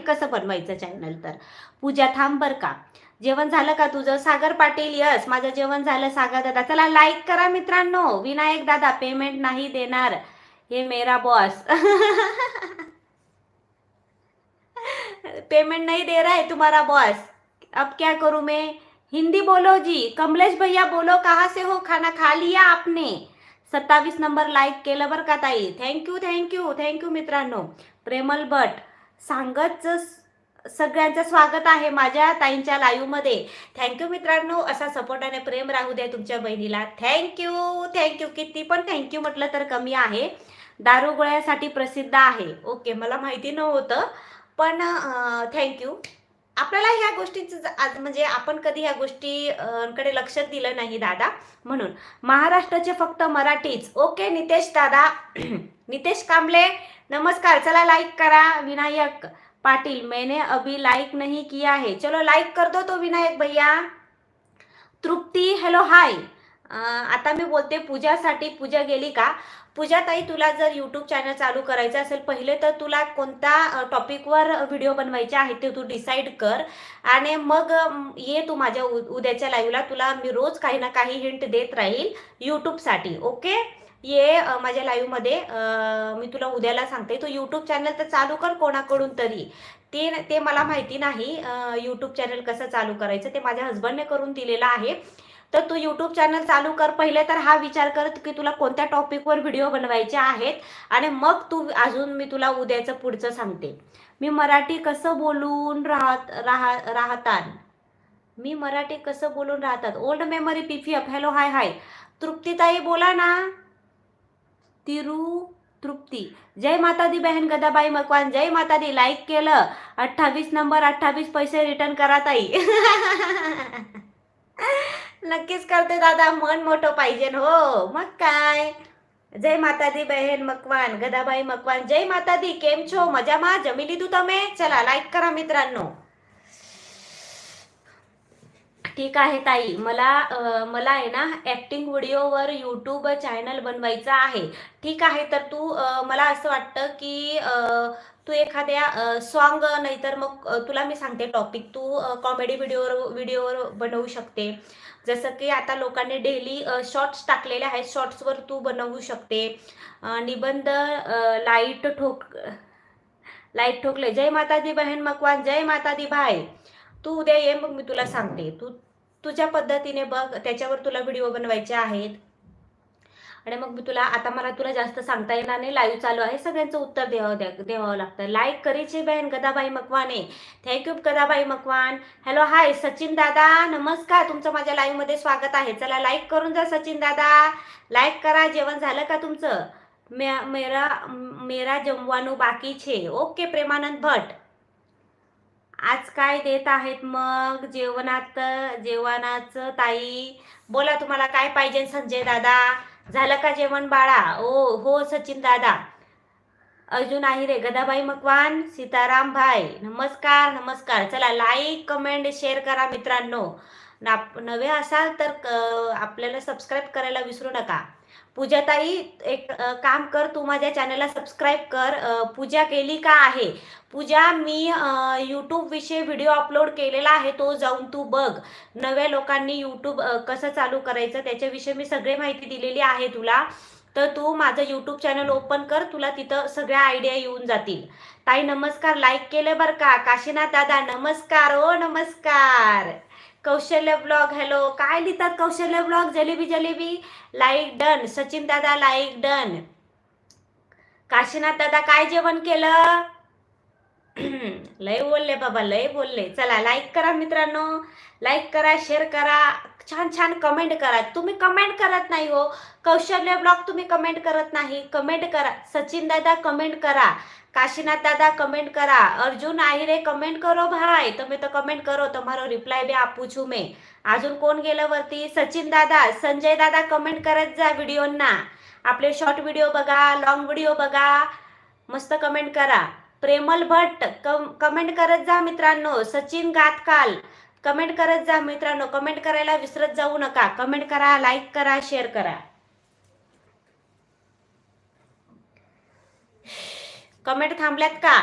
नाही कसं बनवायचं चॅनल तर? पूजा थांब बर का. जेवण झालं का तुझं? सागर पाटील यस. माझं जेवण झालं सागर दादा. चला लाईक करा मित्रांनो. विनायक दादा पेमेंट नाही देणार. हे मेरा बॉस पेमेंट नहीं दे रहा है तुम्हारा बॉस अब क्या करूं मैं? हिंदी बोलो जी. कमलेश भैया बोलो कहाँ से हो? खाना खा लिया आपने. सत्तावीस नंबर लाईक केलं बरं का ताई. थँक्यू थँक्यू थँक्यू मित्रांनो. प्रेमल भट सांगत सगळ्यांचं स्वागत आहे माझ्या ताईंच्या लाईव्हमध्ये. थँक्यू मित्रांनो असा सपोर्ट आणि प्रेम राहू द्या तुमच्या बहिणीला. थँक्यू थँक्यू किती पण थँक्यू म्हटलं तर कमी आहे. दारुगोळ्यासाठी प्रसिद्ध आहे. ओके मला माहिती नव्हतं पण थँक्यू आपल्याला ह्या गोष्टीचं आज म्हणजे आपण कधी ह्या गोष्टीकडे लक्ष दिलं नाही दादा. म्हणून महाराष्ट्राचे फक्त मराठीच. ओके नितेश दादा नितेश कांबळे नमस्कार चला लाईक करा विनायक पाटील. मैंने अभी लाइक नहीं किया है. चलो लाइक कर दो तो विनायक भैया. तृप्ती हॅलो हाय आता मी बोलते पूजासाठी. पूजा गेली का? पूजा ताई तुला जर यूट्यूब चॅनल चालू करायचं असेल पहिले तर तुला कोणत्या टॉपिकवर व्हिडिओ बनवायचे आहे ते तू डिसाईड कर. आणि मग ये तू माझ्या उ- उद्याच्या लाईव्हला तुला मी रोज काही ना काही हिंट देत राहील यूट्यूबसाठी ओके ये माझ्या लाईव्हमध्ये मी तुला उद्याला सांगते. तू यूट्यूब चॅनल तर चालू कर कोणाकडून तरी. ते ते मला माहिती नाही यूट्यूब चॅनल कसं चालू करायचं. ते माझ्या हस्बंडने करून दिलेलं आहे. तर तू यूट्यूब चॅनल चालू कर. पहिले तर हा विचार कर की तुला कोणत्या टॉपिकवर व्हिडिओ बनवायचे आहेत आणि मग तू अजून मी तुला उद्याचं पुढचं सांगते. मी मराठी कसं बोलून राहत राहा राहतात? मी मराठी कसं बोलून राहतात? ओल्ड मेमरी पीफी अप हॅलो हाय हाय तृप्तीताई बोला ना. तिरु तृप्ती जय माता दी बहन गदाबाई मकवान जय मातादी. लाईक केलं. अठ्ठावीस नंबर अठ्ठावीस पैसे रिटर्न करा ताई. नक्कीच करते दादा. मन मोठं पाहिजे हो. मग काय? जय माता दी बहन मकवान गदाबाई मकवान. जय मातादी केम छो? मजामा जमिली तू तमे? चला लाईक करा मित्रांनो. ठीक आहे ताई. मला मला आहे ना ॲक्टिंग व्हिडिओवर यूट्यूब चॅनल बनवायचं आहे. ठीक आहे तर तू मला असं वाटतं की तू एखाद्या सॉन्ग नाहीतर मग तुला मी सांगते टॉपिक तू कॉमेडी व्हिडिओवर व्हिडिओवर बनवू शकते. जसं की आता लोकांनी डेली शॉर्ट्स टाकलेले आहेत. शॉर्ट्सवर तू बनवू शकते. निबंध लाइट ठोक लाइट ठोकले. जय माता दी बहन मकवान. जय माता दी भाई. तू उद्या ये मग मी तुला सांगते. तू तुझ्या पद्धतीने बघ त्याच्यावर तुला व्हिडिओ बनवायचे आहेत. आणि मग मी तुला आता मला तुला जास्त सांगता येणार नाही लाईव्ह चालू आहे. सगळ्यांचं उत्तर द्यावं द्या द्यावं लागतं. लाईक करीचे बहन Gadabai Makwane. Thank you Gadabai Makwan. Hello hi Sachin दादा. नमस्कार तुमचं माझ्या लाईव्हमध्ये स्वागत आहे. चला लाईक करून जा सचिन दादा. लाईक करा जेवण झालं का तुमचं? मे- मेरा मेरा जमवानू बाकी छे. ओके प्रेमानंद भट. आज काय देत आहेत मग? जेवणात जेवणाचं ताई. बोला तुम्हाला काय पाहिजे संजय दादा? झालं का जेवण बाळा? ओ हो सचिन दादा. अर्जुन आहिरे गदाबाई मकवान सीताराम भाई. नमस्कार नमस्कार. चला लाईक कमेंट शेअर करा मित्रांनो. नाप- नवे असाल तर क- आपल्याला सबस्क्राईब करायला विसरू नका. पूजाताई एक काम कर तू माझ्या चॅनलला सबस्क्राईब कर. पूजा केली का आहे? पूजा मी यूट्यूब विषयी व्हिडिओ अपलोड केलेला आहे तो जाऊन तू बघ. नव्या लोकांनी यूट्यूब कसं चालू करायचं त्याच्याविषयी मी सगळी माहिती दिलेली आहे तुला. तर तू माझं यूट्यूब चॅनल ओपन कर तुला तिथं सगळ्या आयडिया येऊन जातील. ताई नमस्कार. लाईक केलं बरं का? काशीनाथ दादा नमस्कार. ओ नमस्कार. कौशल्य ब्लॉग हॅलो काय लिहितात Kaushalya blog jalebi jalebi. Like done Sachin दादा लाईक डन काशीनाथ दादा काय जेवण केलं? लय बोलले बाबा लय बोलले. चला लाईक करा मित्रांनो. लाईक करा शेअर करा. छान छान कमेंट करा. तुम्ही कमेंट करत नाही हो. कौशल्य ब्लॉग तुम्ही कमेंट करत नाही. कमेंट करा. सचिन दादा कमेंट करा. काशीनाथ दादा कमेंट करा. अर्जुन आहिरे कमेंट करो भाई. तुम्ही तर कमेंट करो. तुम्हारो रिप्लाय बी आप पूछू मैं. अजून कोण गेलं वरती? सचिन दादा संजय दादा कमेंट करत जा व्हिडिओंना आपले शॉर्ट व्हिडिओ बघा लॉंग व्हिडिओ बघा. मस्त कमेंट करा. प्रेमल भट्ट कम कमेंट करत जा मित्रांनो. सचिन गातकाल कमेंट करत जा मित्रांनो. कमेंट करायला विसरत जाऊ नका. कमेंट करा लाईक करा शेअर करा. कमेंट थांबल्यात का?